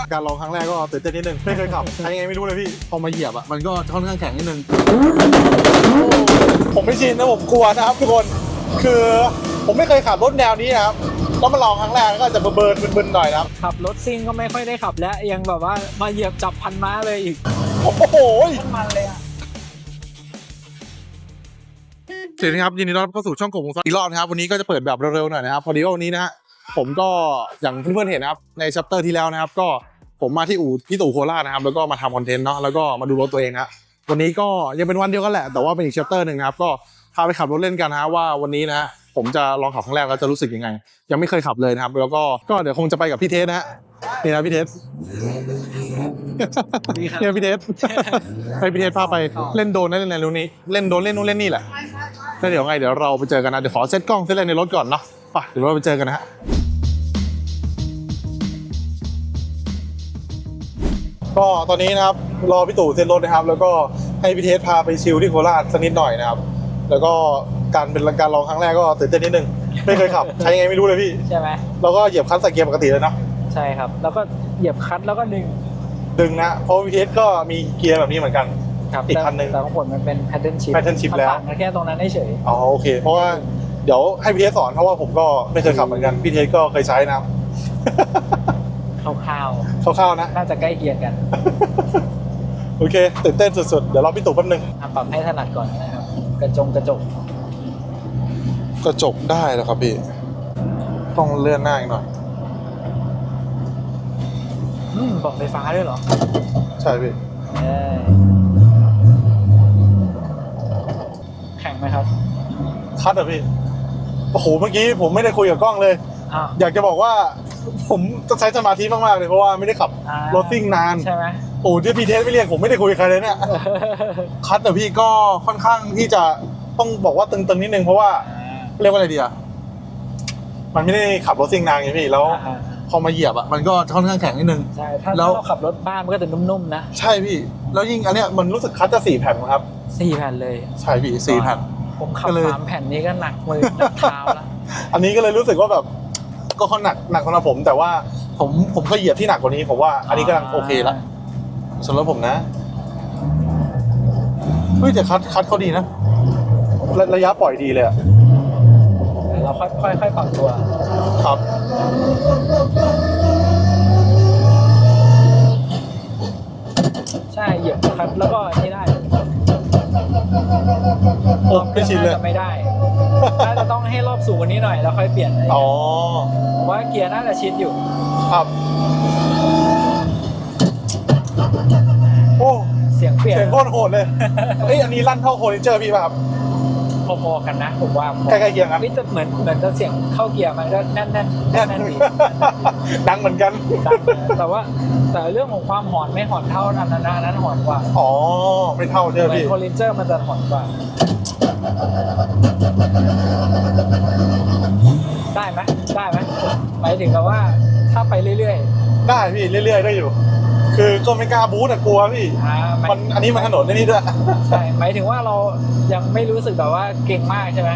ะการลองครั้งแรกก็ตื่นเต้นนิดนึงไม่เคยขับใช้ยังไงไม่รู้เลยพี่พอมาเหยียบอะมันก็ค่อนข้างแข็งนิดนึงผมไม่ชินนะผมกลัวนะครับทุกคนคือผมไม่เคยขับรถแนวนี้นะครับแล้วมาลองครั้งแรกก็จะเบิร์นๆบึนๆหน่อยนะครับขับรถซิ่งก็ไม่ค่อยได้ขับแล้วยังแบบว่ามาเหยียบจับพันม้าเลยอีกโอ้โหมันเลยอะสวัสดีครับยินดีต้อนรับเข้าสู่ช่องกบวงซอนอีกรอบนะครับวันนี้ก็จะเปิดแบบเร็วๆหน่อยนะครับพอดีว่าวันนี้นะฮะผมก็อย่างเพื่อนๆเห็นนะครับในชัปเตอร์ที่แล้วนะครับ ก็ ผมมาที่อู่ที่ตู่โคราชนะครับ แล้วก็มาทำคอนเทนต์เนาะแล้วก็มาดูรถตัวเองนะวันนี้ก็ยังเป็นวันเดียวกันแหละ แต่ว่าเป็นอีกชัปเตอร์หนึ่งนะครับก็พาไปขับรถเล่นกันนะฮะว่าวันนี้นะฮะผมจะลองขับครั้งแรกแล้วจะรู้สึกยังไง ยังไม่เคยขับเลยนะครับ แล้วก็ก็เดี๋ยวคงจะไปกับพี่เทสนะฮะนี่นะพี่เทสเนี่ยพี่เทสให้พี่เทสพาไปเล่นโดรนนะเล่นอะไรรู้นี้เล่นโดรนเล่นนู่นเล่นนี่แหละแล้วเดี๋ยวไงเดี๋ยวเราไปเจอกันนะเดี๋ยวขอเซตกล้องเซตอะไรในรถก่อนเนาะไปเดี๋ยวเราไปเจอกันนะฮะ ก็ตอนนี้นะครับรอพี่ตู่เซตรถนะครับ แล้วก็ให้พี่เทสพาไปชิลที่โคราชสักนิดหน่อยนะครับ แล้วก็การเป็นการลองครั้งแรกก็ตื่นเต้นนิดนึงไม่เคยขับ ใช้ยังไงไม่รู้เลยพี่ใช่ไหมเราก็เหยียบคลัตช์ใส่เกียร์ปกติเลยเนาะใช่ครับ แล้วก็เหยียบคลัตช์แล้วก็ดึงดึงนะเพราะพี่เทสก็มีเกียร์แบบนี้เหมือนกันครับอีกคันหนึ่งแต่ของผมมันเป็น pattern shift pattern shift แล้วมันต่างกันแค่ตรงนั้นเฉยอ๋อโอเค เพราะว่าเดี๋ยวให้พี่เทสสอนเพราะว่าผมก็ไม่เคยขับเหมือนกันพี่เทสก็เคยใช้นะ ครับๆคร่าวคร่าวๆนะ ๆน่าจะใกล้เคียงกันโอเคตื่นเต้นสุดๆ เดี๋ยวรอพี่ตู่แป๊บนึง อะปรับให้ถนัดก่อนนะครับ กระจงกระจกกระจกได้แล้วครับพี่ ต้องเลื่อนหน้าอีกหน่อย อืมบอกไฟฟ้าด้วยเหรอใช่พี่ เอ้ยแข็งไหมครับคัดเหรอพี่ โอ้โห เมื่อกี้ผมไม่ได้คุยกับกล้องเลย อ้าวอยากจะบอกว่า ผมจะใช้สมาธิมากๆเลยเพราะว่าไม่ได้ขับอ่ารถซิ่งนาน ใช่ไหมโอ้ที่พี่เทสไม่เรียกผมไม่ได้คุยกับใครเลยเนี่ย คัดแต่พี่ก็ค่อนข้างที่จะต้องบอกว่าตึงๆนิดนึงเพราะว่าเรียกว่าอะไรดีอะมันไม่ได้ขับรถซิ่งนานไงพี่แล้ว อ่าพอมาเหยียบอะมันก็ค่อนข้างแข็งนิดนึง ใช่ถ้าแล้ถ้าวเราขับรถบ้านมันก็จะนุ่มๆนะใช่พี่ แล้วยิ่งอันเนี้ยมันรู้สึกคัดจะสี่แผ่นมั้งครับ สี่แผ่นเลย ใช่พี่สี่แผ่น ผมขับก็เลย สามแผ่นนี้ก็หนักมือหนักเท้าแล้วอันนี้ก็เลยรู้สึกว่าแบบ ก็ค่อนหนักหนักสำหรับผม แต่ว่าผมผมก็เหยียบที่หนักกว่านี้ผมว่าอันนี้กำลังโอเคแล้วสำหรับผมนะเฮ้ยแต่คัดคัดเขาดีนะระระยะปล่อยดีเลยอะเราค่อยค่อยค่อยปรับตัว ครับ ใช่เหยียบครับ แล้วก็นี่ได้โอ้ไม่ชินเลยาจะไม่ได้น่าจะ ต้องให้รอบสูงกว่านี้หน่อยแล้วค่อยเปลี่ยนอ๋อผมว่าเกียร์น่าจะชิดอยู่ ครับ โอ้เสียงเปลี่ยนเสียงโคตรโหดเลยเอ้ยอันนี้ลั่นเท่าโคลิเจอร์พี่ป่ะครับ พอๆกันนะผมว่าใกล้ๆเคียงกันนี่จะเหมือนเหมือนจะเสียงเข้าเกียร์มันก็แน่นๆแน่นแน่นดีดังเหมือนกันดังนะแต่ว่าแต่เรื่องของความหอนไม่หอนเท่านั้นนะอันนั้นหอนกว่า อ๋อ ไม่เท่าใช่ไหมเหมือนพี่โคลินเจอร์มันจะหอนกว่า ได้ไหมได้ไหมหมายถึงกับว่าถ้าไปเรื่อยได้พี่เรื่อยๆได้อยู่ คือก็ไม่กล้าบู๊แต่กลัวพี่ ๆอ่าหายมันอันนี้มันถนนนี่ด้วย ใช่หมายถึงว่าเรายังไม่รู้สึกแบบว่าเก่งมากใช่ไหม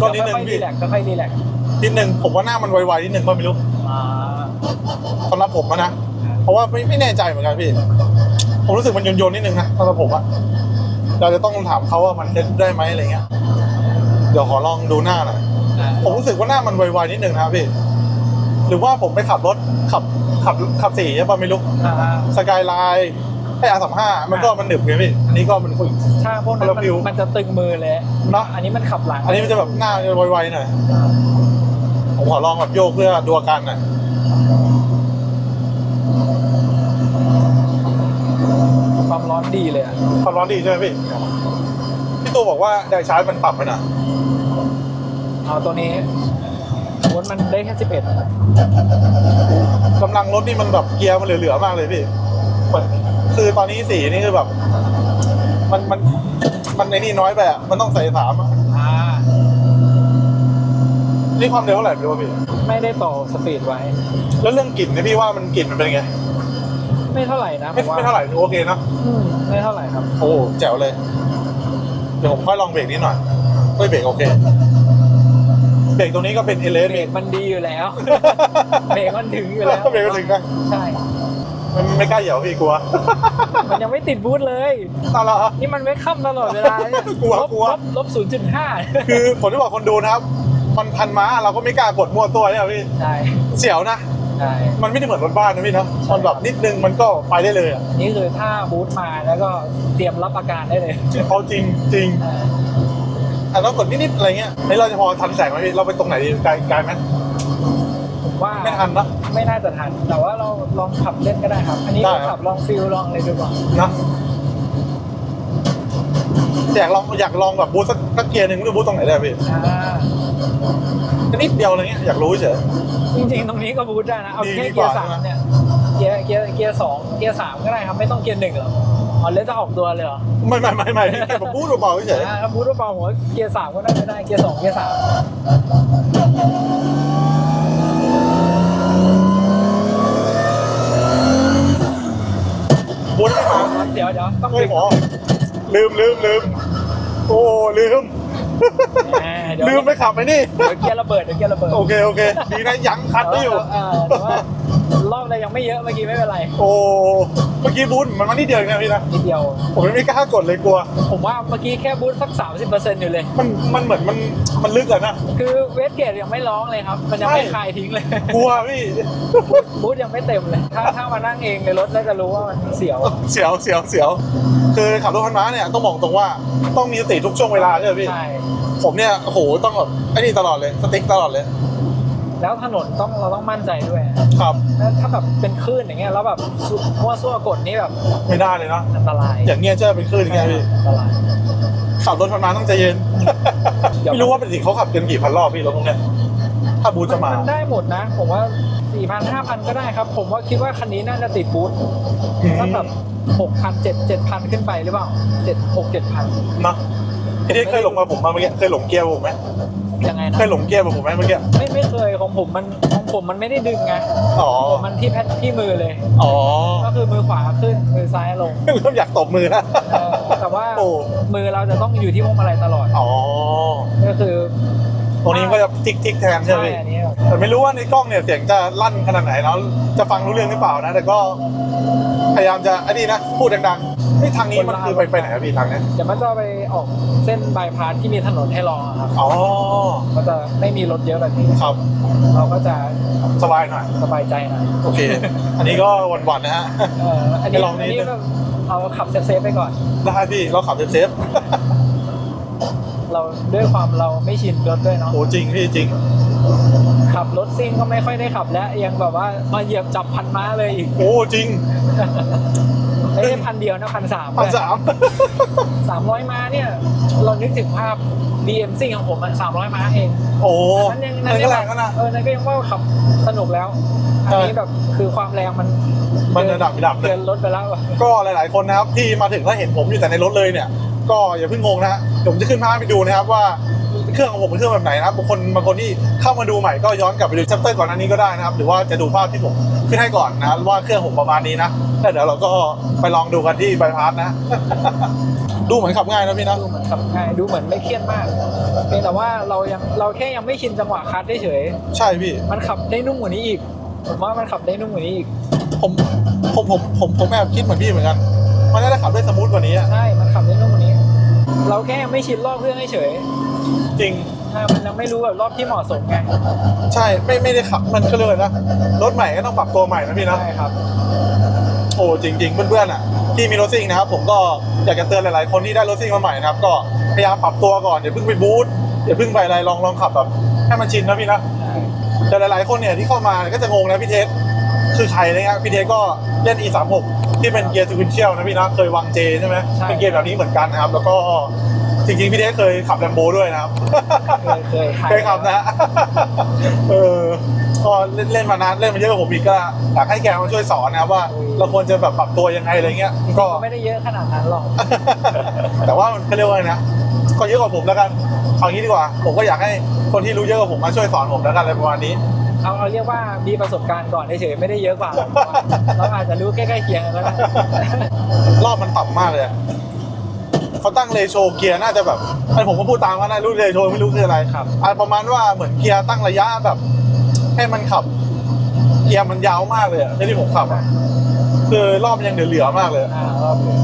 ก็นิดนึงค่อยๆรีพี่แลกซ์ค่อยๆรีแลกซ์นิดนึงผมว่าหน้ามันไวๆนิดนึงก็ไม่รู้อ่าสำหรับผมอะนะ เพราะว่าไม่ไม่แน่ใจเหมือนกันพี่ ผมรู้สึกมันโยนๆนิดนึงนะสำหรับผมอะ เราจะต้องถามเขาว่ามันเล่นได้ไหมอะไรเงี้ย เดี๋ยวขอลองดูหน้าหน่อยอ่าผมรู้สึกว่าหน้ามันไวๆนิดนึงนะครับพี่ หรือว่าผมไปขับรถขับขับขับสี่ใช่ป่ะไม่รู้อ่าสกายไลน์ไอ้อาสามห้ามันก็มันหนึบไงพี่ อันนี้ก็มันคุยถ้าพวกนั้นคนละมันฟิลมันจะตึงมือเลยเนาะอันนี้มันขับหลัง อันนี้มันจะแบบหน้าจะไวๆหน่อย ผมขอลองแบบโยกเพื่อดูอาการหน่อย ความร้อนดีเลยอะความร้อนดีใช่ไหมพี่พี่ตูบอกว่าไดชาร์จมันปรับไปนะเอาตัวนี้วนมันได้แค่สิบเอ็ดกำลังรถนี่มันแบบเกียร์มันเหลือๆมากเลยพี่เหมือนคือตอนนี้สีนี่คือแบบ มันมันมันในนี่น้อยไปอะมันต้องใส่สามอะอ่านี่ความเร็วเท่าไหร่พี่ว่าพี่ไม่ได้ต่อสปีดไว้ แล้วเรื่องกลิ่นเนี่ยพี่ว่ามันกลิ่นมันเป็นไง ไม่เท่าไหร่นะผไม่มว่าไม่เท่าไหร่โอเคเนอะอืมไม่เท่าไหร่ครับ โอ้แจ๋วเลย เดี๋ยวผมค่อยลองเบรกนิดหน่อยเฮ้ยเบรกโอเคเบรกตรงนี้ก็เป็นเอเลสเบรกมันดีอยู่แล้ว เบรกมันถึงอยู่แล้วเบรกมันถึงนะใช่ มันไม่กล้าเหยียบพี่กลัวมันยังไม่ติดบูทเลยตอนเรานี่มันไม่ค่ำตลอดเวลาเนี่ยกลัวลบกลัว ลบลบศูนย์จุดห้าคือผมที่บอกคนดูนะครับมันพันม้าเราก็ไม่กล้ากดมั่วตัวเนี่ยพี่ ใช่ เสียวนะ ใช่ มันไม่ได้เหมือนรถบ้านนะพี่เนอะมันแบบนิดนึงมันก็ไปได้เลยอะนี่คือถ้าบูทมาแล้วก็เตรียมรับอาการได้เลยเอาจริงจริงอ่าแต่เรากดนิดๆอะไรเงี้ยนี่เราจะพอทันแสงไหมพี่เราไปตรงไหนดีไกลไกลไหมผมว่าไม่ทันนะ ไม่น่าจะทัน แต่ว่าเราลองขับเล่นก็ได้ครับ อันนี้ได้เราครับ ขับลองฟิลลองอะไรดูก่อนนะอยากลองอยากลองแบบบูทสักสักเกียร์หนึ่งหรือบูทตรงไหนได้พี่อ่า นิดเดียวอะไรเงี้ยอยากรู้เฉย จริงๆตรงนี้ก็บูทได้นะ เอาดีแค่ดีกเกียว่าร์สามใช่ไหมเนี่ย เกียร์เกียร์เกียร์สองเกียร์สามก็ได้ครับ ไม่ต้องเกียร์หนึ่งหรอกอ๋อแล้วจะออกตัวเลยเหรอไม่ไม่ไม่ไม่แค่ผมบูทเบาๆเฉยอ่าถ้าบูทเบาๆผมว่าเกียร์สามก็น่าจะได้ เกียร์สองเกียร์สามบูทไม่มาเดี๋ยวเดี๋ยวต้องเฮ้ยดึงหมอลืมลืมลืมโอ้ลืม อ่าเดี๋ยวลืมไปขับไปนี่ เดี๋ยวเกียร์ระเบิดเดี๋ยวเกียร์ระเบิดโอเคโอเค ดีนะยังคัดไม่อยู่เแต่ว่ารอบเรายังไม่เยอะเมื่อกี้ไม่เป็นไร โอ้ เมื่อกี้บูทมันมานิดเดียวเองนะพี่นะนิดเดียว ผมไม่กล้ากดเลยกลัว ผมว่าเมื่อกี้แค่บูทสัก 30%อยู่เลย มันมันเหมือนมันมันลึกอะนะ คือเวสเกตยังไม่ร้องเลยครับ มันยังไม่ใช่ คลายทิ้งเลย กลัวพี่ บูธยังไม่เต็มเลย ถ้าถ้ามานั่งเองในรถแล้วจะรู้ว่ามันเสียว เสียวเสียวเสียวคือขับรถพันม้าเนี่ยต้องบอกตรงว่าต้องมีสติทุกช่วงเวลาใช่ไหมพี่ ใช่ ผมเนี่ยโอ้โหต้องแบบไอ้นี่ตลอดเลยสติ๊กตลอดเลย แล้วถนนต้องเราต้องมั่นใจด้วยครับแล้วถ้าแบบเป็นคลื่นอย่างเงี้ยแล้วแบบสุมั่วซั่วกดนี่แบบไม่ได้เลยเนาะอันตรายอย่างเงี้ยจะเป็นคลื่นอย่างเงี้ยพี่อันตรายขับรถพันม้าต้องใจเย็นเดี๋ยวไม่รู้ว่าเป็นสิเขาขับกันกี่พันรอบพี่รถพวกเนี้ยถ้าบูธจะมานได้หมดนะ ผมว่า4,000 5,000ก็ได้ครับ ผมว่าคิดว่าคันนี้น่าจะติดบูธอืมสักแบบ6,000 7 7,000ขึ้นไปหรือเปล่า7 6 7,000เนาะไอ้ที่เคยหลงมาผมมาเมื่อกี้เคยหลงเกียร์ผมไหม ยังไงนะเคยหลงเกียร์แบบผมไหมเมื่อกี้ ไม่ไม่เคยของผมมันของผมมันไม่ได้ดึงไงอ๋อ ผมมันที่แพทที่มือเลย อ๋อก็คือมือขวาขึ้นมือซ้ายลงเริ่มอยากตบมือแล้ว เออแต่ว่าโอ้ มือเราจะต้องอยู่ที่พวงมาลัยตลอด อ๋อ ก็คือตรงนี้ก็จะทิกทิกแทนใช่ไหมใช่พี่อันนี้แต่ไม่รู้ว่าในกล้องเนี่ยเสียงจะลั่นขนาดไหนเนาะจะฟังรู้เรื่องหรือเปล่านะ แต่ก็ พยายามจะอันนี้นะ พูดดังๆ นี่ทางนี้มันคือไปไปไหนอะพี่ทางเนี้ยเดี๋ยวมันจะไปออกเส้นบายพาสที่มีถนนให้รองอะครับอ๋อก็จะไม่มีรถเยอะแบบนี้ ครับ เราก็จะสบายหน่อยสบายใจหน่อยโอเค อันนี้ก็หวั่นๆนะฮะเอออันนี้ไปลองนิอัดนนี้นึงแบบเราขับเซฟๆไปก่อน ได้พี่เราขับเซฟเราด้วยความเราไม่ชินรถด้วยๆเนาะโอ้จริงพี่จริง ขับรถซิ่งก็ไม่ค่อยได้ขับแล้วยังแบบว่ามาเหยียบจับพันม้าเลยอีก โอ้จริง ไม่ใช่พันเดียวนะพันสามพันสามสามร้อยม้าเนี่ย เรานึกถึงภาพ BM ซิ่งของผมมันสามร้อยม้าเอง โอ้นั้นยังอันนี้ก็แรงแล้วนะเออนั่นก็ยังว่าขับสนุกแล้ว อันนี้แบบคือความแรงมันมันระดับระดับหนึ่งเกินรถไปแล้วอะก็หลาย ๆ คนนะครับที่มาถึงแล้วเห็นผมอยู่แต่ในรถเลยเนี่ย ก็อย่าเพิ่งงงนะฮะเดี๋ยวผมจะขึ้นภาพไปดูนะครับว่า เครื่องของผมเป็นเครื่องแบบไหนนะครับบางคนบางคนที่เข้ามาดูใหม่ก็ย้อนกลับไปดูชัปเตอร์ก่อนหน้านี้ก็ได้นะครับหรือว่าจะดูภาพที่ผมขึ้นให้ก่อนนะว่าเครื่องผมประมาณนี้นะแล้วเดี๋ยวเราก็ไปลองดูกันที่บายพาสนะ ดูเหมือนขับง่ายนะพี่นะดูเหมือนขับง่ายดูเหมือนไม่เครียดมากเพียงแต่ว่าเรายังเราแค่ยังไม่ชินจังหวะคัดเฉยใช่พี่ๆมันขับได้นุ่มกว่านี้อีกผมว่ามันขับได้นุ่มกว่านี้อีก ผมผมผมผมผมแอบคิดเหมือนพี่เหมือนกันมันน่าจะขับได้สมูทกว่านี้อะใช่ มันขับได้นุ่มกว่านี้ เราแค่ยังไม่ชินรอบเครื่องเฉย จริงๆอ่ามันยังไม่รู้แบบรอบที่เหมาะสมไงใช่ไม่ไม่ได้ขับมันก็เลยนะรถใหม่ก็ต้องปรับตัวใหม่นะพี่นะใช่ครับ โอ้จริง ๆ เพื่อนๆอะที่มีรถซิ่งนะครับ ผมก็อยากจะเตือนหลายๆ คนที่ได้รถซิ่งมาใหม่นะครับ ก็พยายามปรับตัวก่อนอย่าเพิ่งไปบูทอย่าเพิ่งไปอะไรลองลองขับแบบให้มันชินนะพี่นะ แต่หลายๆ คนเนี่ยที่เข้ามาเนี่ยก็จะงงนะพี่เทสคือใครนะฮะพี่เทสก็เล่น e36 ที่เป็นเกียร์ซีควนเชียลนะพี่นะเคยวางเจใช่ไหมใช่ เป็นเกียร์แบบนี้เหมือนกันนะครับ แล้วก็ จริงๆพี่เทสเคยขับแลมโบด้วยนะครับ เคยเคยเคยขับนะเออก็เล่นเล่นมานานเล่นมาเยอะกว่าผมอีกก็อยากให้แกมาช่วยสอนนะครับว่าเราควรจะแบบปรับตัวยังไงอะไรเงี้ยจริงๆก็ ก็ไม่ได้เยอะขนาดนั้นหรอก แต่ว่ามันเขาเรียกว่าไงนะก็เยอะกว่าผมแล้วกันเอางี้ดีกว่า ผมก็อยากให้คนที่รู้เยอะกว่าผมมาช่วยสอนผมแล้วกันอะไรประมาณนี้ เอาเอาเรียกว่ามีประสบการณ์ก่อนเฉยๆไม่ได้เยอะกว่าหรอกเราอาจจะรู้ใกล้ๆเคียงกันก็ได้รอบมันต่ำมากเลยอะ เขาตั้งเลโชเกียร์น่าจะแบบอันผมก็พูดตามว่านะรู้เลโชไม่รู้คืออะไรครับอันประมาณว่าเหมือนเกียร์ตั้งระยะแบบ ให้มันขับ เกียร์มันยาวมากเลยอะที่ผมขับอะคือรอบมันยังเหลือๆมากเลย อ่ารอบเลย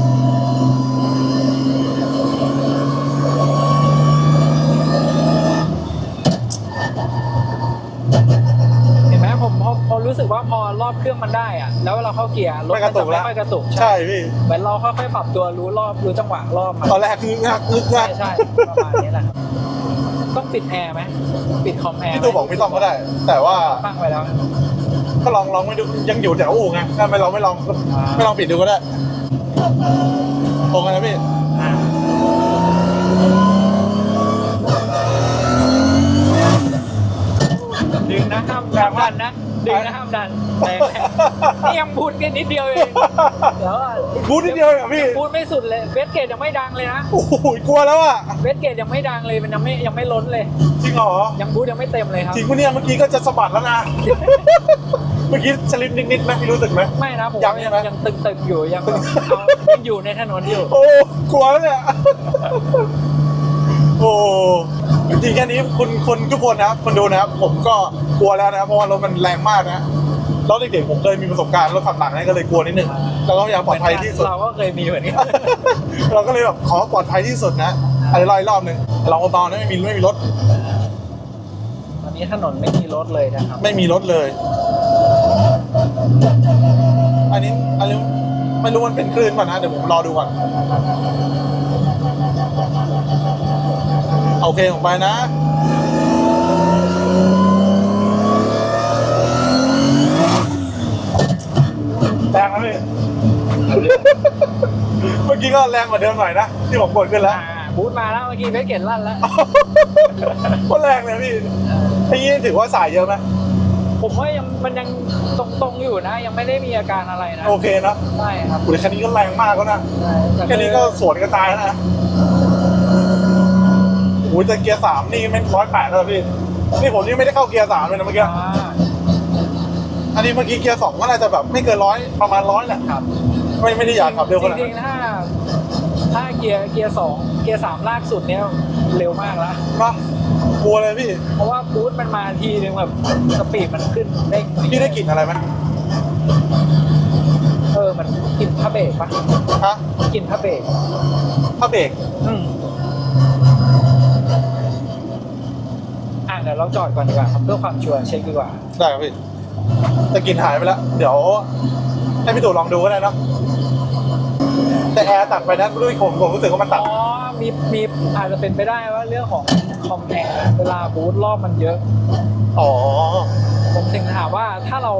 เห็นไหมผมพอพอรู้สึกว่าพ อรอบเครื่องมันได้อะแล้วเวลาเข้าเกียร์รถไม่กมัระนตุจะกแล้วไม่ค่อยกระตุกใช่พี่เหมือนเราค่อยๆปรับตัวรู้รอบรู้จังหวะรอบมันตอนแรกคืองักอึกงัใช่กใช่ประมาณนี้แหละครับต้องปิดแอร์ไหมปิดคอมแอร์พี่ตูบอกไม่ต้องก็ได้ แต่ว่าตั้งไว้แล้วก็ลองลองไม่ดูยังอยู่แต่อู่ไงถ้าไม่ลองไม่ลองไม่ลองปิดดูก็ได้ตรงกันนะพี่อ่าดึงนะห้ามห้ามดันนะ ดึงนะห้ามดันแรงๆนี่ยังพูดแค่นิดเดียวเองเดี๋ยวอะบูทนิดเดียวเองเหรอพี่พูดไม่สุดเลยเวสเกตยังไม่ดังเลยนะโอ้โหกลัวแล้วอะเวสเกตยังไม่ดังเลยมันยังไม่ยังไม่ล้นเลย จริงเหรอยังบูทยังไม่เต็มเลยครับ จริงปะเนี่ยเมื่อกี้ก็จะสะบัดแล้วนะ เมื่อกี้สลิปนิดๆไหมพี่รู้สึกไหม ไม่นะผมยังว่าใช่ไหม ยังตึงๆอยู่ยังแบบเอายังอยู่ในถนนอยู่ โอ้กลัวแล้วเนี่ย โอ้ จริงๆแค่นี้คุณคนทุกคนนะครับคนดูนะครับ ผมก็กลัวแล้วนะครับเพราะว่ารถมันแรงมากนะแล้วเด็กๆผมเคยมีประสบการณ์รถขับหลังนี่ก็เลยกลัวนิดนึงเราก็พยายามปลอดภัยที่สุด เราก็เคยมีเหมือนกันเราก็เลยแบบขอปลอดภัยที่สุดนะอะไรรอบอีกรอบหนึ่งลองเบาๆนะไม่มีไม่มีรถตอนนี้ถนนไม่มีรถเลยนะครับ ไม่มีรถเลย อันนี้อันนี้ไม่รู้มันเป็นคลื่นป่ะนะเดี๋ยวผมรอดูก่อน โอ เคผมไปนะแรงนะพี่ เมื่อกี้ก็แรงกว่าเดิมหน่อยนะ ที่ผมกดขึ้นแล้วอ่าบูธมาแล้วเมื่อกี้เพชรเกตลั่นแล้วก็แรงเลยพี่ไอ้ยี่ถือว่าสายเยอะไหมผมว่ายังมันยังตรงๆอยู่นะ ยังไม่ได้มีอาการอะไรนะโอเคนะใช่ครับอุ้ยคันนี้ก็แรงมากแล้วนะ ใช่แต่แค่นี้ก็สวนกระจายแล้วนะ โอ้ยแต่เกียร์สามนี่ไม่ร้อยแปดแล้วพี่นี่ผมนี่ไม่ได้เข้าเกียร์สามเลยนะเมื่อกี้อ่าอันนี้เมื่อกี้เกียร์สองก็น่าจะแบบไม่เกินร้อยประมาณร้อยแหละครับ ไม่ไม่ได้อยากขับเร็วขนาดจรินั้งนๆถ้าถ้าเกียร์เกียร์สองเกียร์สามลากสุดเนี้ยเร็วมากแล้วเนาะกลัวเลยพี่ เพราะว่าบูธมันมาทีนึงแบบสปีดมันขึ้นเด้งพี่ได้กลิ่นอะไรไหมเออมันกลินผ้าเบรกปะฮะกลินผ้าเบรกผ้าเบรกอืมอะ เดี๋ยวเราจอดก่อนดีกว่าครับเพื่อความชัวร์เช็คดีกว่า ได้ครับพี่แต่กลิ่นหายไปแล้ว เดี๋ยวให้พี่ตู่ลองดูก็ได้เนอะแต่แอร์ตัดไปนะด้วยผมผมรู้สึกว่ามันตัด อ๋อ มี มีอาจจะเป็นไปได้ว่าเรื่องของคอมแอร์เวลาบูทรอบมันเยอะ อ๋อ ผมถึงถามว่าถ้าเรา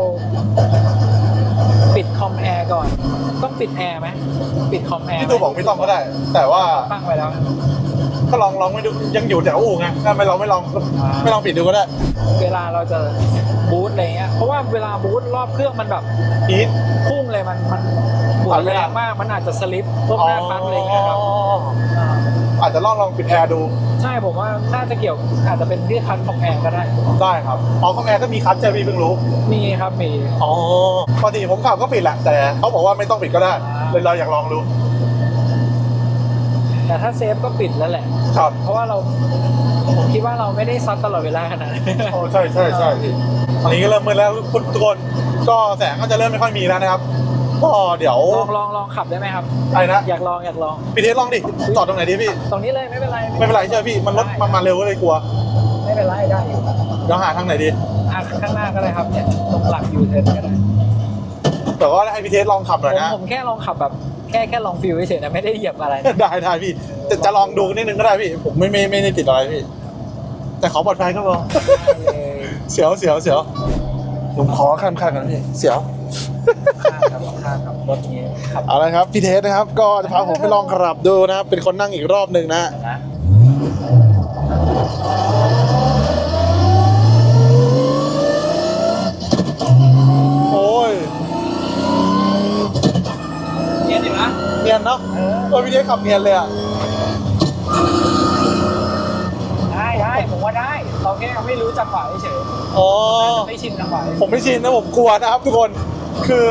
ปิดคอมแอร์ก่อน ต้องปิดแอร์ไหม ปิดคอมแอร์พี่ตู่บอกไม่ต้องก็ได้ แต่ว่าตั้งไว้แล้ว ก็ลองลองไม่ดูยังอยู่แต่อู่ไงถ้าไม่ลองไม่ลองไม่ลองปิดดูก็ได้ เวลาเราจะบูทอะไรเงี้ย เพราะว่าเวลาบูทรอบเครื่องมันแบบอีทพุ่งเลยมันมันหมุนแรงมากมันอาจจะสลิปพวกหน้าคันอะไรเงี้ยครับาอาจจะลองลองปิดแอร์ดู ใช่ผมว่าน่าจะเกี่ยวอาจจะเป็นที่คันคอมแอร์ก็ได้ ได้ครับอ๋อข้างแอร์ก็มีคัทเจอพี่เพิ่งรู้มีครับมีอ๋อปกติผมขับก็ปิดแหละแต่เขาบอกว่าไม่ต้องปิดก็ได้เลยเราอยากลองดู แต่ถ้าเซฟก็ปิดแล้วแหละครับ เพราะว่าเราผมคิดว่าเราไม่ได้ซัดตลอดเวลาขนาดนั้นโอ้ใช่ใช่ใช่พี่ตอนนี้ก็เริ่มมืดแล้วคุณทุกคนก็แสงก็จะเริ่มไม่ค่อยมีแล้วนะครับก็เดี๋ยวลองลองลองขับได้ไหมครับอะไรนะอยากลองอยากลองพี่เทสลองดิจอดตรงไหนดีพี่ตรงนี้เลยไม่เป็นไรไม่เป็นไรใช่ไหมพี่มันรถมันมาเร็วก็เลยกลัว ไม่เป็นไรได้อยู่เดี๋ยวหาทางไหนดีอะข้างหน้าก็ได้ครับเนี่ยตรงหลักยูเทิร์นก็ได้แต่ว่าให้พี่เทสลองขับหน่อยผมนะผมแค่ลองขับแบบ แค่แค่ลองฟิลเฉยๆนะไม่ได้เหยียบอะไรนะได้ได้พี่จะจะลองดูนิดนึงก็ได้พี่ ผมไม่ไม่ไม่ได้ติดอะไรพี่ แต่ขอปลอดภัยก็พอได้เลยเสียวเสียวเสียวผมขอข้ามข้างกันพี่เสียว ข้างครับข้างครับรถนี้ขับเอาละครับพี่เทสนะครับ ก็จะพาผมไปลองขับดูนะครับเป็นคนนั่งอีกรอบหนึ่งนะ นะ โอ้ย เนียนอยู่ นะเนียนเนาะเออเออพี่เทสขับเนียนเลยอะได้ได้ผมว่าได้เราแค่ไม่รู้จังหวะเฉยอ๋อ ๆไม่ชินจังหวะผมไม่ชินนะผมกลัวนะครับทุกคนคือ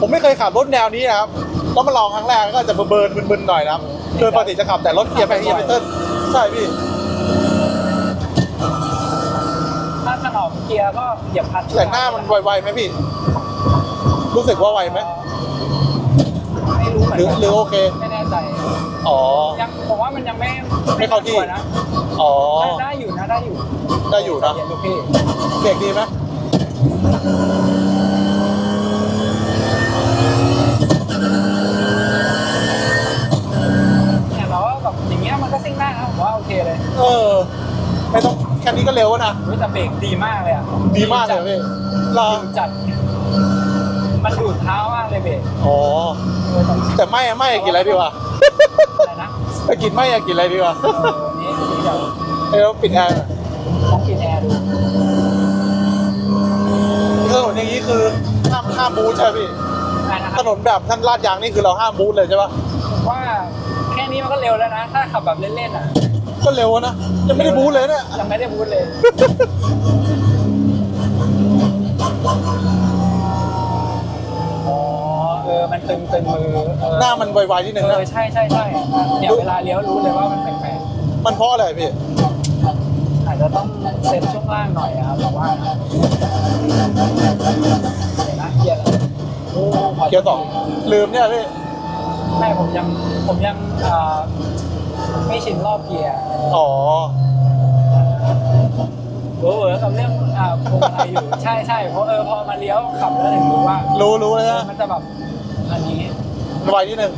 ผมไม่เคยขับรถแนวนี้นะครับแล้วมาลองครั้งแรกก็จะเบิร์นๆมึนๆหน่อยนะครับคือปกติจะขับแต่รถเกียร์แพงเกียร์ไพเติ้ลใช่พี่ถ้าถนอมเกียร์ก็เหยียบคลัตช์แต่หน้ามันไวๆไหมพี่ รู้สึกว่าไวไหม รือหรือโอเค ไม่แน่ใจอ๋อ ยังผมว่ามันยังไม่ไม่เข้าที่ตัวนะอ๋อ ได้อยู่นะได้อยู่ได้อยู่นะเย็นลูกพี่เบรกดีไหมเนี่ยเราก็แบบอย่างเงี้ยมันก็ซิ่งได้นะผมว่าโอเคเลยเออ ไม่ต้องแค่นี้ก็เร็วแล้วนะ เฮ้ยแต่เบรกดีมากเลยอะดีมากเลยพี่รอดีจัด มันดูดเท้ามากเลยเบรกอ๋อเออแต่แต่ไม่อะไม่อะกินอะไรดีวะอะไรนะถ้ากินไม่อะกินอะไรดีวะเออวันนี้เดี๋ยวเอ้ยเราปิดแอร์หน่อยต้องกินแอร์ดูถนนอย่างนี้คือห้ามห้ามบูทใช่ไหมพี่ได้นะคถรับนนแบบท่านลาดยางนี่คือเราห้ามบูทเลยใช่ปะผมว่าแค่นี้มันก็เร็วแล้วนะ ถ้าขับแบบเล่นๆอะก็เร็วอะนะยังไม่ได้บูทเลยเนี่ยยังไม่ได้บูทเลยอ๋อเออมันตึงตึงมือเออหน้ามันไวๆนิดนึงเอนะ อใช่ใช่ใช่เนี่ยเวลาเลี้ยวรู้เลยว่ามันแปลกมันเพราะอะไรพี่ ๆอาจจะต้องเซ็ตช่วงล่างหน่อยอะครับผมว่านะเดี๋ยวนะเกียร์แล้วโอ้ขเกียร์สองลืมเนี่ยพี่ ไม่ผมยังผมยังอ่าไม่ชินรอบเกียร์อ๋อ เวอร์ๆกับเรื่องอ่าพวงมาลัยอยู่ ใช่ใช่เพราะเออพอมาเลี้ยวขับแล้วถึงรู้ว่า รู้รู้เลยเออนะมันจะแบบอันนี้ ไวนิดนึง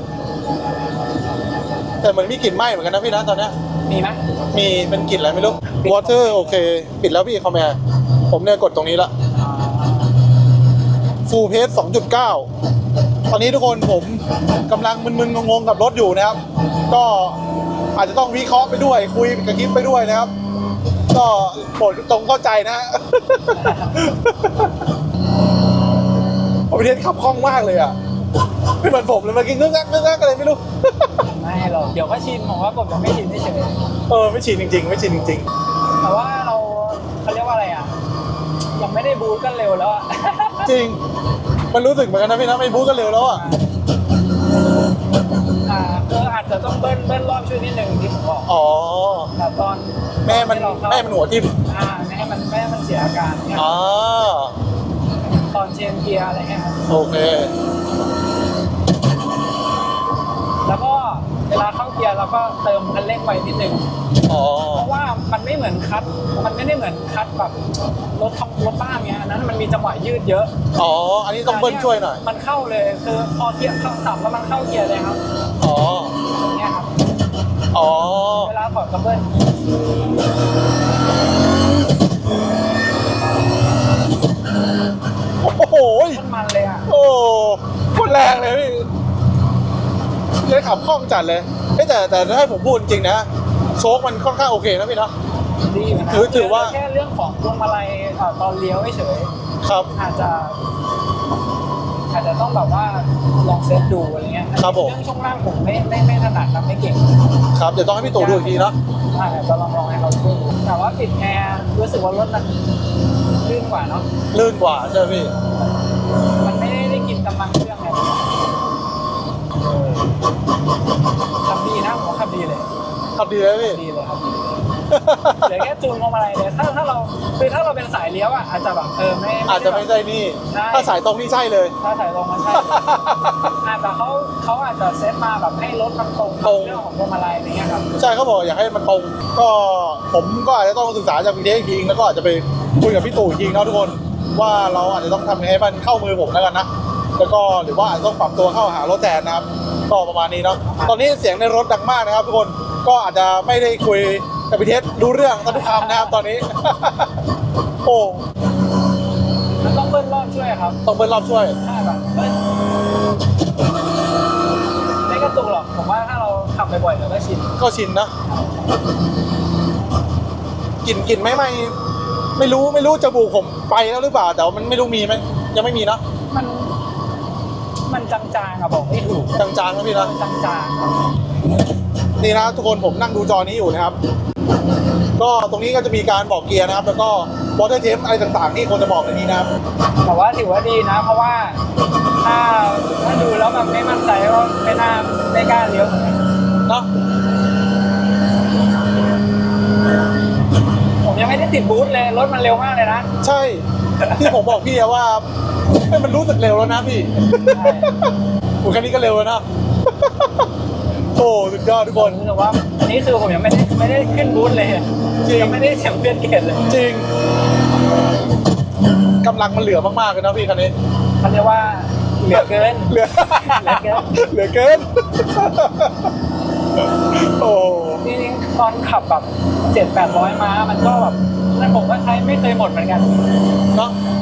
แต่เหมือนมีกลิ่นไหม้เหมือนกันนะพี่นะตอนเนี้ยมีไหมมีเป็นกลิ่นอะไรไม่รู้ water โอเค ปิดแล้วพี่คอมแมร์ผมเนี่ยกดตรงนี้ละอ่า full pace 2.9 ตอนนี้ทุกคนผมกำลังมึนๆงงๆกับรถอยู่นะครับ ก็อาจจะต้องวิเคราะห์ไปด้วย คุยกับคลิปไปด้วยนะครับ ก็โปรดตรงเข้าใจนะฮะผมเรียนขับคล่องมากเลยอะ ไม่เหมือนผมเลยเมื่อกี้งึกงักงึกงักอะไรไม่รู้ ไม่หรอกเดี๋ยวก็ชินผมว่ากบยังไม่ชินเฉยเออไม่ชินจริง ๆ ไม่ชินจริงๆแต่ว่าเราเขาเรียกว่าอะไรอะยังไม่ได้บูทกันเร็วแล้วอะๆ จริง มันรู้สึกเหมือนกันนะพี่นะไม่บู๊กันเร็วแล้วอะอ่าเอออาจจะต้องเบิ้ลเบิ้ลรอบช่วยนิดนึงที่ผมบอกอ๋อแต่ตอนแม่มันที่เราเข้าแม่มันหัวทิ่มอ่าไม่ให้มันไม่ให้มันเสียอาการเนี่ยอ๋อตอนเชนเกียร์อะไรเงี้ยครับโอเค แล้วก็เวลา เข้าเกียร์เราก็เติมคันเร่งไปนิดนึงอ๋อ เพราะว่ามันไม่เหมือนคัด มันไม่ได้เหมือนคัดแบบรถทองรถบ้านเงี้ยอันนั้นมันมีจังหวะยืดเยอะอ๋อ อันนี้ต้องเบิ้ลช่วยหน่อย มันเข้าเลยคือพอเกียร์เข้าสับแล้วมันเข้าเกียร์เลยครับอ๋ออย่างเงี้ยครับอ๋อ เวลาถอดกระเบิ้ลโอ้โห มันมันเลยอะ โอ้โคตรแรงเลยพี่เลยขับคล่องจัดเลย เอ้ยแต่แต่ถ้าให้ผมพูดจริงนะโชคมันค่อนข้างโอเคนะพี่เนาะ ดีเหมือนกันถือถือว่า แค่เรื่องของพวงมาลัยเอ่อตอนเลี้ยวเฉยครับ ๆอาจจะ อาจจะต้องแบบว่าลองเซตดูอะไรเงี้ยครับผม เรื่องช่วงล่างผมไม่ไม่ไม่ถนัดนะไม่เก่งครับเดี๋ยวต้องให้พี่ตู่ดูอีกทีเนาะอ่าจะลองลองให้เขาช่วยดูแต่ว่าปิดแอร์รู้สึกว่ารถมันลื่นกว่าเนาะลื่นกว่าใช่ไหมพี่ มันไม่ได้ได้กินกำลังเครื่องไงขับดีนะผมว่า ขับดีเลยขับดีเลยพี่ดีเลยครับเหลือแค่จูนพวงมาลัยเลยถ้าถ้าเราคือถ้าเราเป็นสายเลี้ยวอะอาจจะแบบเออไม่อาจจะไม่ใช่นี่ ใช่ ถ้าสายตรงนี่ใช่เลย ถ้าสายตรงมันใช่อาจจะเขาเขาอาจจะเซตมาแบบให้รถมันตรงกับตรง เรื่องของพวงมาลัยอะไรเงี้ยครับใช่เขาบอกอยากให้มันตรงก็ผมก็อาจจะต้องศึกษาจากวีดีโออีกทีแล้วก็อาจจะไปคุยกับพี่ตู่อีกทีเนาะทุกคน ว่าเราอาจจะต้องทำยังไงให้มันเข้ามือผมแล้วกันนะแล้วก็หรือว่าอาจจะต้องปรับตัวเข้าหารถแทนนะครับ ก็ประมาณนี้เนาะตอนนี้เสียงในรถดังมากนะครับทุกคนก็อาจจะไม่ได้คุยกับพี่เทสรู้เรื่องทุกคำนะครับตอนนี้ โอ้มันต้องเบิ้ลรอบช่วยครับ ต้องเบิ้ลรอบช่วยใช่แบบเบิ้ลไม่กระตุกหรอกผมว่าถ้าเราขับบ่อยๆเราก็ชินก็ชินนะกลิ่นกลิ่นไม่ไม่ไม่รู้ไม่รู้จมูกผมไปแล้วหรือเปล่าแต่ว่ามันไม่รู้มีไหมยังไม่มีนะมันมัน จางๆอะบอกไม่ถูกจางๆนะพี่นะจางๆนี่นะทุกคนผมนั่งดูจอนี้อยู่นะครับ ก็ตรงนี้ก็จะมีการบอกเกียร์นะครับ แล้วก็วอเตอร์เทปอะไรต่างๆที่ควรจะบอกในนี้นะครับ แต่ว่าถือว่าดีนะ เพราะว่าถ้าถ้าดูแล้วแบบไม่มั่นใจก็ไม่น่าไม่กล้าเลี้ยวเหมือนกันเนาะผมยังไม่ได้ติดบูธเลยรถมันเร็วมากเลยนะ ใช่ที่ผมบอกพี่อะว่าเฮ้ย มันรู้สึกเร็วแล้วนะพี่ใช่โอ้แค่นี้ก็เร็วแล้วนะใโอ้สุดยอดทุกคนรู้สึกว่าอันนี้คือผมยังไม่ได้ไม่ได้ขึ้นบูธเลยจริงยังไม่ได้เสียงเปลี่ยนเกตเลยจริงกำลังมันเหลือมากๆเลยนะพี่คันนี้เขาเรียกว่าเหลือเกินเหลือเหลือเกินเหลือเกินโอ้จริงๆตอนขับแบบเจ็ดแปดร้อยม้ามันก็แบบนั่นผมก็ใช้ไม่เคยหมดเหมือนกันเนาะต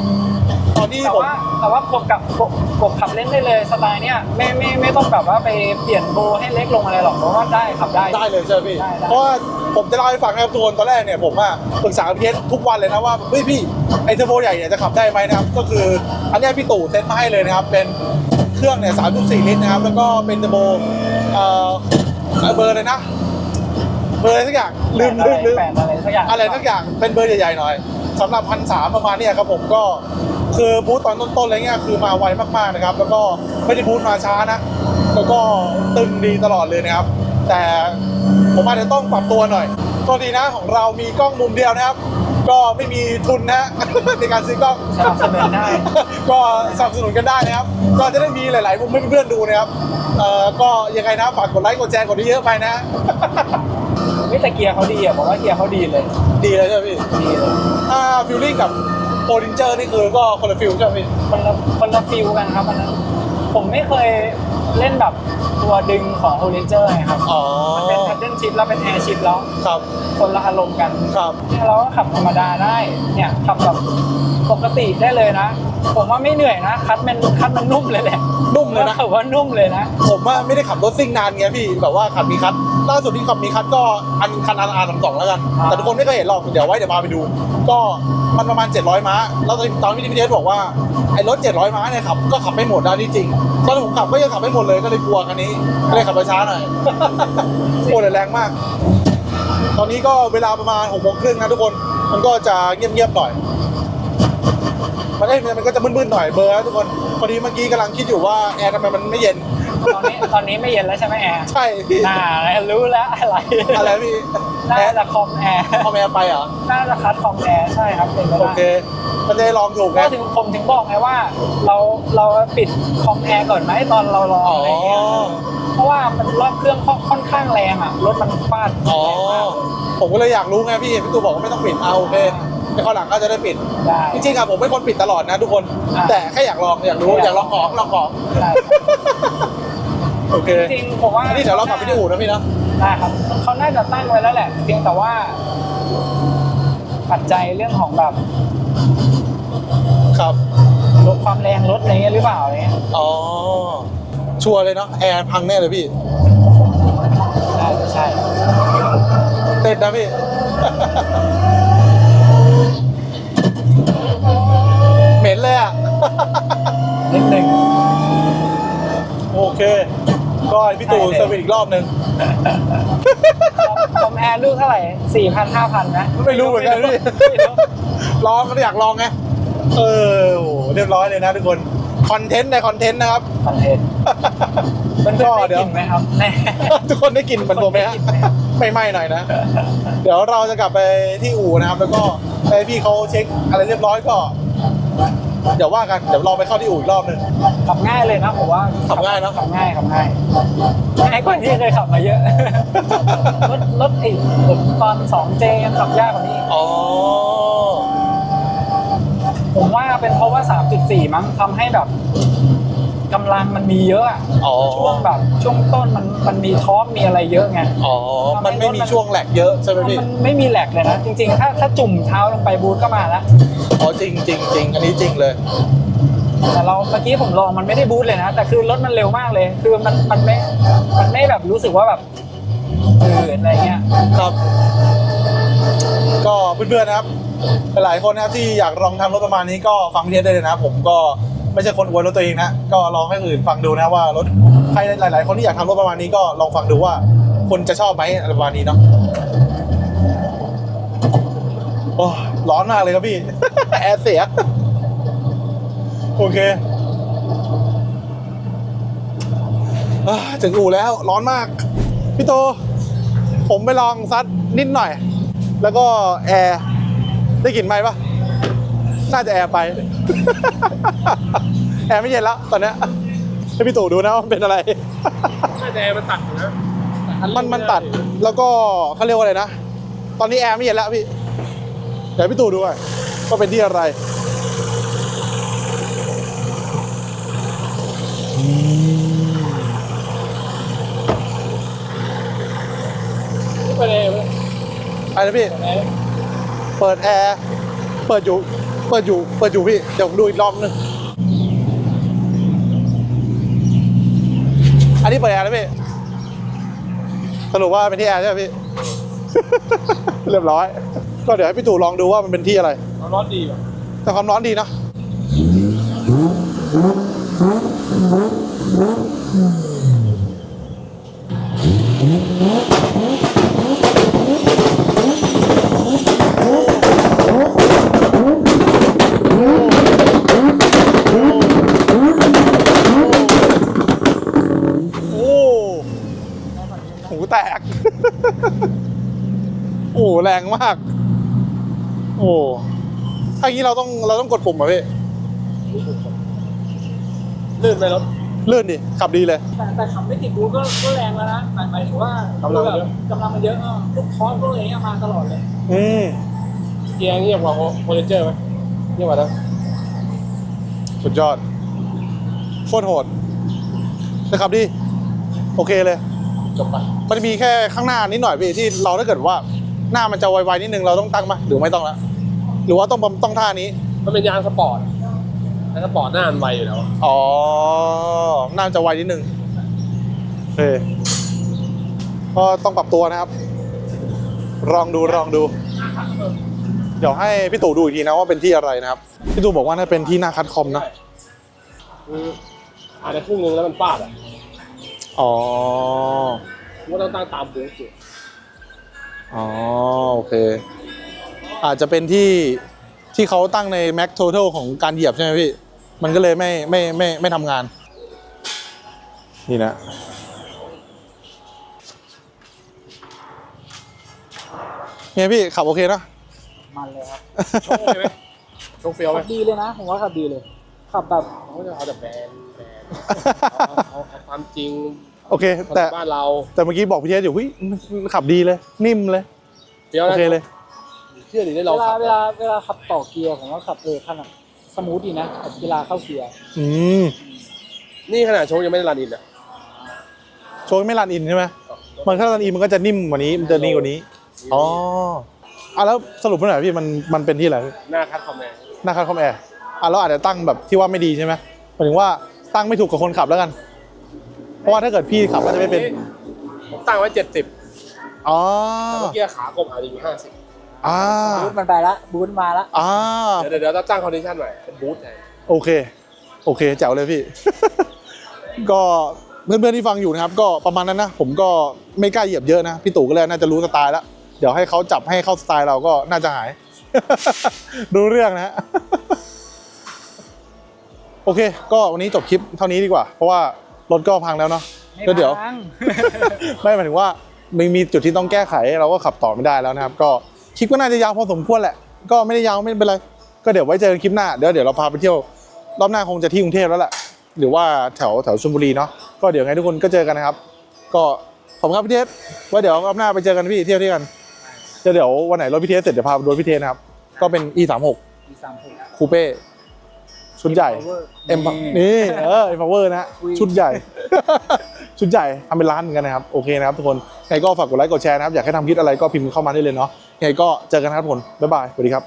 อนนี้แต่ผม ว่าแต่ว่ากบกับกบกบขับเล่นได้เลยสไตล์เนี้ยไม่ไม่ไม่ต้องแบบว่าไปเปลี่ยนโบให้เล็กลงอะไรหรอกเพราะว่าได้ขับได้ ได้เลยใช่ไหมพี่ ได้ได้ เพราะว่าผมจะเล่าให้ฟังนะครับทุกคนตอนแรกเนี่ยผมอะปรึกษากับพีเอสทุกวันเลยนะว่าเฮ้ยพี่ไอเทอร์โบใหญ่เนี่ยจะขับได้ไหมนะครับ ก็คืออันเนี้ยพี่ตู่เซ็ตมาให้เลยนะครับ เป็นเครื่องเนี่ย3.4 ลิตรนะครับ แล้วก็เป็นเทอร์โบเอ่อเบอร์เลยนะ เบอร์อะไรสักอย่างลืมลืมลืม แปดอะไรสักอย่างอะไรสักอย่างเป็นเบอร์ใหญ่ๆหน่อยสำหรับพันสามประมาณเนี้ยครับผมก็ คือบูธตอนต้นๆอะไรเงี้ยคือมาไวมากๆนะครับ แล้วก็ไม่ได้บูธมาช้านะแล้วก็ตึงดีตลอดเลยนะครับ แต่ผมอาจจะต้องปรับตัวหน่อยก็ดีนะของเรามีกล้องมุมเดียวนะครับ ก็ไม่มีทุนนะในการซื้อกล้องสนับสนุนได้ก็สนับสนุนกันได้นะครับ ก็จะได้มีหลาย ๆ มุมให้เพื่อนๆดูนะครับเอ่อก็ยังไงนะฝากกดไลค์กดแชร์กดเยอะๆไปนะเฮ้ยแต่เกียร์เขาดีอะบอกว่าเกียร์เขาดีเลย ดีเลยใช่ไหมพี่ดีเลยถ้าฟิลลิ่งกับ โปรดินเจอร์นี่คือก็คนละฟิลใช่ไหมพี่คนละคนละฟิลกันครับอันนั้นผมไม่เคยเล่นแบบตัวดึงของโอเรนเจอร์ไงครับอ๋อมันเป็นแพดเดิลชิปแล้วเป็นแอร์ชิปแล้วครับคนละอารมณ์กันครับเนี่ยเราก็ขับธรรมดาได้เนี่ยขับแบบปกติได้เลยนะ ผมว่าไม่เหนื่อยนะคัดมันคัดมันนุ่มเลยแหละนุ่มเลยนะถือว่านุ่มเลยนะ ผมว่าไม่ได้ขับรถซิ่งนานไงพี่แบบว่าขับมีคัทล่าสุดที่ขับมีคัทก็อันคันอาร์อาร์สองแล้วกันอ่าแต่ทุกคนไม่เคยเห็นหรอกเดี๋ยวไว้เดี๋ยวพาไปดู ก็ มันประมาณ 700 ม้า แล้วตอนที่พี่เทสบอกว่าไอ้รถ 700 ม้าเนี่ยขับก็ขับไม่หมดนะที่จริง ตอนผมขับก็ยังขับไม่หมดเลยก็เลยกลัวคันนี้ก็เลยขับไปช้าหน่อยโอ้แต่แรงมาก ตอนนี้ก็เวลาประมาณหกโมงครึ่งนะทุกคน มันก็จะเงียบๆหน่อยมันก็มันก็จะมึนๆหน่อยเบอร์นะทุกคนพอดีเมื่อกี้กำลังคิดอยู่ว่าแอร์ทำไมมันไม่เย็น ตอนนี้ตอนนี้ไม่เย็นแล้วใช่ไหมแอร์ใช่พี่น่ารู้แล้วอะไรอะไรพี่น่าแอร์จะคอมแอร์เอาแอร์ไปเหรอน่าจะคัดคอมแอร์ใช่ครับเป็นไปโอได้เคมันจะได้ลองถูกไงก็ถึงผมถึงบอกไงว่า เราเราปิดคอมแอร์ก่อนไหมตอนเรารออ๋ออะไรเงี้ยเพราะว่ามันรอบเครื่องค่อนค่อนข้างแรงอะรถมันฟาดอ๋อแรงมากผมก็เลยอยากรู้ไงพี่เห็นพี่ตูบอกว่าไม่ต้องปิดเอาโอเคแต่ข้าวหลังก็จะได้ปิดได้จริงๆอะผมเป็นคนปิดตลอดนะทุกคนอ่าแต่แค่อยากลองอยากรู้อยากลองของลองของได้ โอเคจริงๆผมว่าอันนี้เดี๋ยวเรากลับไปที่อู่นะพี่นะ ได้ครับเขาน่าจะตั้งไว้แล้วแหละ เพียงแต่ว่า ปัจจัยเรื่องของแบบครับ ลดความแรงรถอะไรเงี้ยหรือเปล่าอะไรเงี้ยอ๋อ ชัวร์เลยเนาะ แอร์พังแน่เลยพี่ น่าจะใช่ เต้นนะพี่ เหม็นเลยอะ นิดนึง โอเค ก็ให้พี่ตู่ได้เลยเซอร์วิสอีกรอบหนึ่งคอมแอร์ลูกเท่าไหร่สี่พันห้าพันนะไม่รู้เหมือนกันพี่ไม่รู้ลองก็อยากลองไงเออโหเรียบร้อยเลยนะทุกคนคอนเทนต์ในคอนเทนต์นะครับคอนเทนต์เพื่อนก็ๆได้เดี๋ยวกลิ่นไหมครับแน่ทุกคนได้กลินเหมือนผมไหมฮะไม่ไหม้หน่อยนะ เดี๋ยวเราจะกลับไปที่อู่นะครับ แล้วก็ให้พี่เขาเช็คอะไรเรียบร้อยก็เดี๋ยวว่ากันเดี๋ยวเราไปเข้าที่อู่อีกรอบหนึง ขับง่ายเลยนะผมว่าขับง่ายนะขับง่ายขับง่ายง่ายกว่าที่เคยขับมาเยอะ รถรถไอ้ผมตอน 2J ยังขับยากกว่านี้อ๋อ ผมว่าเป็นเพราะว่า 3.4 มั้งทำให้แบบ กำลังมันมีเยอะอะอ๋อ ช่วงแบบช่วงต้นมันมันมีทอร์กมีอะไรเยอะไง อ๋อ มันไม่มีช่วงแหลกเยอะใช่ไหมพี่ มันไม่มีแหลกเลยนะ จริง ๆ ถ้าถ้าจุ่มเท้าลงไปบูทก็มาแล้วอ๋อจริงจริงจริงอันนี้จริงเลย แต่เราเมื่อกี้ผมลองมันไม่ได้บูทเลยนะ แต่คือรถมันเร็วมากเลย คือมันมันไม่มันไม่แบบรู้สึกว่าแบบอืดอะไรเงี้ย ครับ ก็เพื่อนๆนะครับ หลายคนนะครับที่อยากลองทำรถประมาณนี้ก็ฟังพี่เทสได้เลยนะครับผมก็ ไม่ใช่คนอวยรถตัวเองนะ ก็ลองให้คนอื่นฟังดูนะว่ารถใครหลาย ๆ คนที่อยากทำรถประมาณนี้ก็ลองฟังดูว่าคนจะชอบไหมอะไรประมาณนี้เนาะโอ้ร้อนมากเลยครับพี่ แอร์เสีย โอเคอถึงอู่แล้วร้อนมาก พี่โต ผมไปลองซัดนิดหน่อย แล้วก็แอร์ได้กลิ่นไหมปะ น่าจะแอร์ไป แอร์ไม่เย็นแล้วตอนเนี้ยให้พี่ตู่ดูนะว่ามันเป็นอะไร น่าจะแอร์มันตัดอยู่นะมันมันตัดแล้วก็เขาเรียกว่าอะไรนะ ตอนนี้แอร์ไม่เย็นแล้วพี่เดี๋ยวพี่ตู่ดูหน่อยว่าเป็นที่อะไรนี่ไปเลยเว้ยอะไรนะพี่ เปิดแอร์ เปิดอยู่ เปิดอยู่ เปิดอยู่พี่ เดี๋ยวผมดูอีกรอบนึง อันนี้เปิดแอร์แล้วพี่ สรุปว่าเป็นที่แอร์ใช่ไหมพี่ เรียบร้อย ก็เดี๋ยวให้พี่ตู่ลองดูว่ามันเป็นที่อะไรเอาร้อนดีป่ะแต่ความร้อนดีนะโอ้หูแตก โอ้ แรงมาก โอ้ถ้าอย่างนี้เราต้องเราต้องกดปุ่มเหรอพี่ลื่นไหมรถลื่นดิ ขับดีเลย แต่แต่ขับไม่ติดบูทก็ก็แรงแล้วนะหมายหมายถึงว่ากำลังมันเยอะ กำลังมันเยอะเออพวกคอร์สพวกอะไรเงี้ยมาตลอดเลย อืมเกียร์เงียบกว่าโคเรนเจอร์ไหมเงียบกว่านะสุดยอดโคตรโหดแต่ขับดี โอเคเลย จบไปมันจะมีแค่ข้างหน้านิดหน่อยพี่ที่เราถ้าเกิดว่า หน้ามันจะไวๆนิดนึงเราต้องตั้งไหมหรือไม่ต้องละหรือว่าต้องต้องท่านี้ มันเป็นยางสปอร์ตยางสปอร์ตหน้ามันไวอยู่แล้วอ๋อหน้ามันจะไวนิดนึงโอเคก็ต้องปรับตัวนะครับ ลองดูลองดู เดี๋ยวให้พี่ตู่ดูอีกทีนะว่าเป็นที่อะไรนะครับ พี่ตู่บอกว่าน่าเป็นที่หน้าคัดคอมนะคืออาจจะครึ่งนึงแล้วมันฟาดอะอ๋อว่าต้องตั้งตามบูธอยู่ อ๋อโอเค อาจจะเป็นที่ที่เขาตั้งใน Max Total ของการเหยียบใช่ไหมพี่ มันก็เลยไม่ไม่ไม่ไม่ทำงาน นี่นะไงพี่ขับโอเคนะ มันเลยครับโชคใช่ไหมโชคเฟี้ยวไหมขับดีเลยนะ ผมว่าขับดีเลย ขับแบบเขาจะเอาแต่แบรนด์แบรนด์เอาเอาเอาความจริง โอเคแต่บ้านเราแต่เมื่อกี้บอกพี่เทสอยู่เฮ้ยมันขับดีเลย นิ่มเลยเฟี้ยวโอนะเคเลย เชื่อดิได้ลเวองลาขับเวลาเวลาขับต่อเกียร์ผมว่าขับเออขนาดสมูทดีนะขับเวลาเข้าเกียร์อืมนี่ขนาดโชคยังไม่ได้รันอินอะโชว์ไม่รันอินใช่ไหมมันถ้ารันอินมันก็จะนิ่มกว่านี้ มันจะนิ่งกว่านี้ อ๋ออะแล้วสรุปเมื่อไหร่พี่มันมันเป็นที่อะไรหน้าคัดคอมแมนหน้าคัดคอมแอร์อะเราอาจจะตั้งแบบที่ว่าไม่ดีใช่ไหมหมายถึงว่าตั้งไม่ถูกกับคนขับแล้วกัน เพราะว่าถ้าเกิดพี่ขับก็จะไม่เป็น ผมตั้งไว้เจ็ดสิบอ๋อ แต่เมื่อกี้ขากลมอาจจะอยู่ห้าสิบอ่า บูทมันไปละบูทมาละอ่า เดี๋ยวเดี๋ยวเราตั้งคอนดิชันใหม่เป็นบูทไงโอเค โอเคแจ๋วเลยพี่ ก็เพื่อนๆที่ฟังอยู่นะครับ ก็ประมาณนั้นนะ ผมก็ไม่กล้าเหยียบเยอะนะ พี่ตู่ก็เลยน่าจะรู้สไตล์แล้ว เดี๋ยวให้เขาจับให้เข้าสไตล์เราก็น่าจะหาย รู้เรื่องนะฮะ โอเค ก็วันนี้จบคลิปเท่านี้ดีกว่า เพราะว่า รถก็พังแล้วเนาะไม่ก็เดี๋ยวพัง ไม่หมายถึงว่ามันมีจุดที่ต้องแก้ไขเราก็ขับต่อไม่ได้แล้วนะครับ ก็คลิปก็น่าจะยาวพอสมควรแหละ ก็ไม่ได้ยาวไม่เป็นไร ก็เดี๋ยวไว้เจอกันคลิปหน้าเดี๋ยวเดี๋ยวเราพาไปเที่ยวรอบหน้าคงจะที่กรุงเทพแล้วแหละหรือว่าแถวแถวชลบุรีเนาะก็เดี๋ยวไงทุกคนก็เจอกันนะครับ ก็ขอบคุณครับพี่เทสไว้เดี๋ยวรอบหน้าไปเจอกันพี่เที่ยวที่กันเดี๋ยวเดี๋ยววันไหนรถพี่เทสเสร็จเดี๋ยวพาไปดูรถพี่เทสนะครับก็เป็น e 3 6 มีสามหก คูเป้ ชุดใหญ่เอ็มนี่นี่เออเอ็มพาวเวอร์นะฮะอุ้ยชุดใหญ่ ชุดใหญ่ทำเป็นร้านเหมือนกันนะครับ โอเคนะครับทุกคนไงก็ฝากกดไลค์กดแชร์นะครับ อยากให้ทำคลิปอะไรก็พิมพ์เข้ามาได้เลยเนาะไงก็เจอกันนะครับทุกคนบ๊ายบายสวัสดีครับ